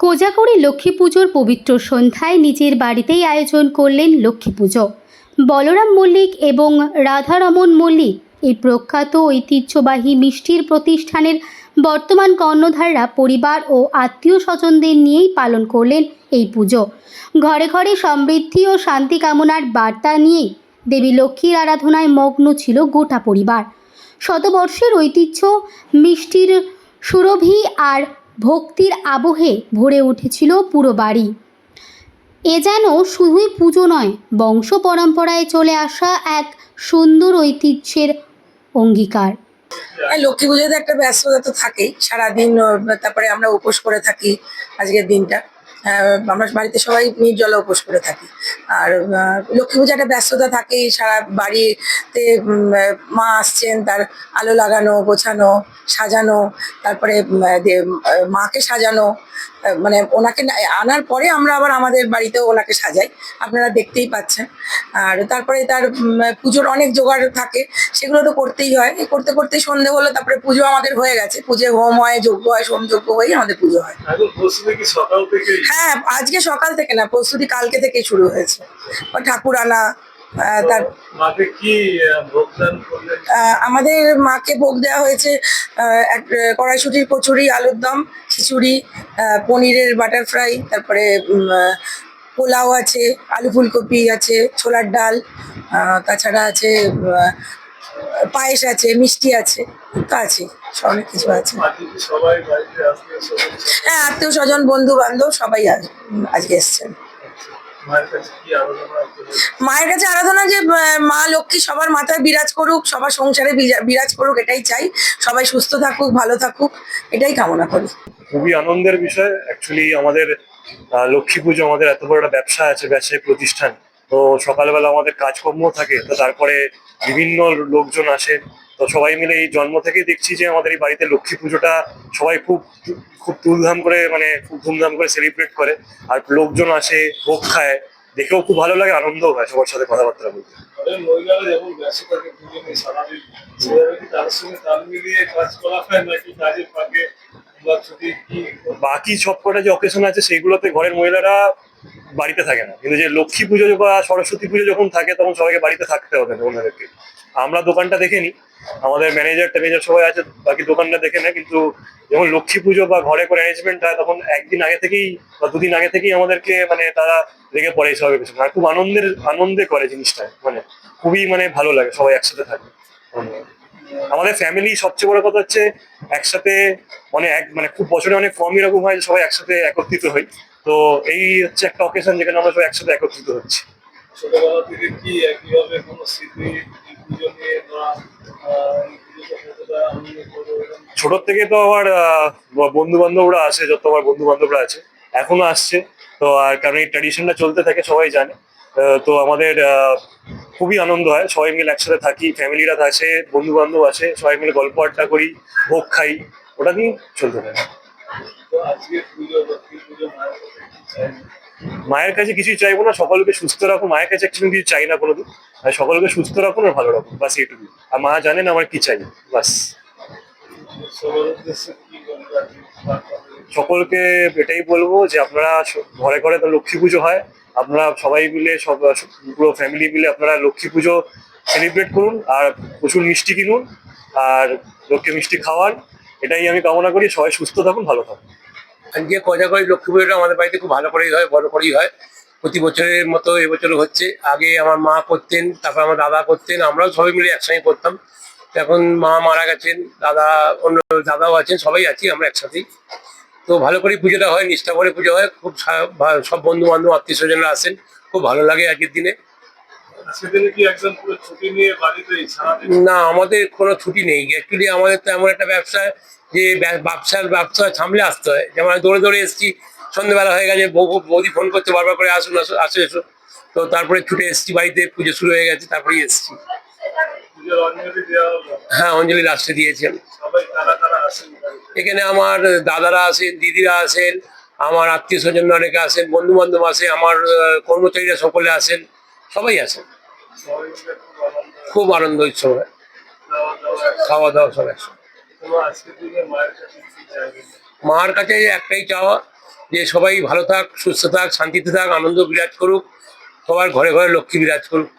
কোজাগরি লক্ষ্মী পুজোর পবিত্র সন্ধ্যায় নিজের বাড়িতেই আয়োজন করলেন লক্ষ্মী পুজো। বলরাম মল্লিক এবং রাধারমন মল্লিক এই প্রখ্যাত ঐতিহ্যবাহী মিষ্টির প্রতিষ্ঠানের বর্তমান কর্ণধাররা পরিবার ও আত্মীয় স্বজনদের নিয়েই পালন করলেন এই পুজো। ঘরে ঘরে সমৃদ্ধি ও শান্তি কামনার বার্তা নিয়েই দেবী লক্ষ্মীর আরাধনায় মগ্ন ছিল গোটা পরিবার। শতবর্ষের ঐতিহ্য, মিষ্টির সুরভি আর ভক্তির আবহে ভরে উঠেছিল পুরো বাড়ি। এ যেন শুধুই পুজো নয়, বংশ পরম্পরায় চলে আসা এক সুন্দর ঐতিহ্যের অঙ্গীকার। হ্যাঁ লক্ষ্মী পুজোতে একটা ব্যস্ততা তো থাকেই, সারাদিন তারপরে আমরা উপোস করে থাকি আজকের দিনটা। আমরা বাড়িতে সবাই নির্জলে উপোস করে থাকি। আর লক্ষ্মী পূজাটা ব্যস্ততা থাকেই, সারা বাড়িতে মা আসছেন, তার আলো লাগানো, গোছানো, সাজানো, তারপরে মাকে সাজানো মানে ওনাকে আনার পরে আমরা আবার আমাদের বাড়িতেও ওনাকে সাজাই। আপনারা দেখতেই পাচ্ছেন। আর তারপরে তার পুজোর অনেক জোগাড় থাকে। সেগুলো তো করতেই হয়। করতে করতে সন্ধে হলো তারপরে পুজো আমাদের হয়ে গেছে। পুজো হোম হয় যজ্ঞ হয় সোম যজ্ঞ হয়েই আমাদের পুজো হয়। হ্যাঁ আজকে সকাল থেকে না প্রস্তুতি কালকে থেকে শুরু হয়েছে। ঠাকুর আনা তার আমাদের মাকে ভোগ দেওয়া হয়েছে এক কড়াইশুটির কচুরি আলুর দম খিচুড়ি পনিরের বাটার ফ্রাই তারপরে পোলাও আছে আলু ফুলকপি আছে ছোলার ডাল তাছাড়া আছে পায়েস আছে মিষ্টি আছে তো আছে অনেক কিছু আছে। হ্যাঁ আত্মীয় স্বজন বন্ধু বান্ধব সবাই আজ- আজকে এসছেন। মায়ের কাছে আরাধনা যে মা লক্ষ্মী সবার মাথায় বিরাজ করুক সবার সংসারে বিরাজ করুক এটাই চাই। সবাই সুস্থ থাকুক ভালো থাকুক এটাই কামনা করি। খুবই আনন্দের বিষয়। অ্যাকচুয়ালি আমাদের আহ, লক্ষ্মী পুজো আমাদের এত বড় একটা ব্যবসা আছে ব্যবসায়িক প্রতিষ্ঠান। তো সকালবেলা আমাদের কাজকর্ম থাকে তো তারপরে বিভিন্ন লোকজন আসে। তো সবাই মিলে এই জন্ম থেকেই দেখছি যে আমাদের এই বাড়িতে লক্ষ্মী পুজোটা সবাই খুব খুব ধুমধাম করে মানে খুব ধুমধাম করে সেলিব্রেট করে। আর লোকজন আসে ভোগ খায় দেখেও খুব ভালো লাগে আনন্দও হয় সবার সাথে কথাবার্তা বলতে। বাকি সবকটা যে অকেশন আছে সেইগুলোতে ঘরের মহিলারা বাড়িতে থাকে না। কিন্তু যে লক্ষ্মী পুজো বা সরস্বতী পুজো যখন থাকে, তখন সবাইকে বাড়িতে থাকতে হবে না ওনাদেরকে। আমরা দোকানটা দেখে নিই। আমাদের ম্যানেজার ট্যানেজার সবাই আছে, বাকি দোকানটা দেখে নেয়। কিন্তু যখন লক্ষ্মী পুজো বা ঘরে করে অ্যারেঞ্জমেন্ট হয়, তখন একদিন আগে থেকেই বা দুদিন আগে থেকেই আমাদেরকে মানে তারা লেগে পড়ে সবাই কিছু আর খুব আনন্দের, আনন্দে করে জিনিসটা। মানে খুবই মানে ভালো লাগে সবাই একসাথে থাকে আমাদের ফ্যামিলি সবচেয়ে বড় কথা হচ্ছে, একসাথে মানে এক মানে খুব বছরে অনেক কম এরকম হয় যে সবাই একসাথে একত্রিত হই। তো এই হচ্ছে একটা অকেশন যেখানে আমরা সবাই একসাথে একত্রিত হচ্ছি। ছোটবেলা থেকে কি একইভাবে কোনো স্মৃতি পুজো নিয়ে ছোট থেকে তো আমার বন্ধু বান্ধবরা আসে যত আমার বন্ধু বান্ধবরা আছে এখনও আসছে। তো আর কারণ এই ট্র্যাডিশনটা চলতে থাকে সবাই জানে। তো আমাদের খুবই আনন্দ হয় সবাই মিলে একসাথে থাকি ফ্যামিলিরা আসে বন্ধু বান্ধব আসে সবাই মিলে গল্প আড্ডা করি ভোগ খাই ওটা নিয়ে চলতে থাকে। মায়ের কাছে কিছুই চাইব না সকলকে সুস্থ রাখো। মায়ের কাছে একচুয়ালি কিছু চাই না কোনোদিন। আর সকলকে সুস্থ রাখুন আর ভালো রাখুন বাস এইটুকু। আর মা জানেন আমার কি চাই বাস? সকলকে এটাই বলব যে আপনারা ঘরে ঘরে তো লক্ষ্মী পুজো হয়। আপনারা সবাই মিলে সব পুরো ফ্যামিলি মিলে আপনারা লক্ষ্মী পুজো সেলিব্রেট করুন আর প্রচুর মিষ্টি কিনুন আর লোককে মিষ্টি খাওয়ান। এটাই আমি কামনা করি। সবাই সুস্থ থাকুন ভালো থাকুন। আজকে কোজাগরি লক্ষ্মী পুজোটা আমাদের বাড়িতে খুব ভালো করেই হয়, বড় করেই হয়। প্রতি বছরের মতো এবছরও হচ্ছে। আগে আমার মা করতেন, তারপর আমার দাদা করতেন, আমরাও সবাই মিলে একসঙ্গে করতাম। এখন মা মারা গেছেন, দাদা অন্য দাদাও আছেন, সবাই আছি আমরা একসাথেই। তো ভালো করে পুজোটা হয়, নিষ্ঠা করে পুজো হয়। খুব সব বন্ধু বান্ধব আত্মীয় স্বজনরা আসেন, খুব ভালো লাগে আজকের দিনে। না আমাদের কোনো ছুটি নেই। অ্যাকচুয়ালি আমাদের তো এমন একটা ব্যবসা যে ব্যবসার ব্যবসা সামলে আসতে হয়। যেমন দৌড়ে দৌড়ে এসেছি সন্ধ্যেবেলা হয়ে গেছে বউ বৌদি ফোন করতে বারবার করে আসুন আসো আসো এসো তো তারপরে ছুটে এসেছি বাড়িতে পুজো শুরু হয়ে গেছে তারপরেই এসেছি। হ্যাঁ অঞ্জলি লাস্টে দিয়েছেন এখানে আমার দাদারা আসেন দিদিরা আসেন আমার আত্মীয় স্বজন অনেকে আসেন বন্ধু বান্ধব আসে আমার কর্মচারীরা সকলে আসেন সবাই আসেন। খুব আনন্দ সবাই উৎসব হয় খাওয়া দাওয়া সব চাইবেন মার কাছে একটাই চাওয়া, যে সবাই ভালো থাক, সুস্থ থাক, শান্তিতে থাক, আনন্দ বিরাজ করুক, সবার ঘরে ঘরে লক্ষ্মী বিরাজ করুক।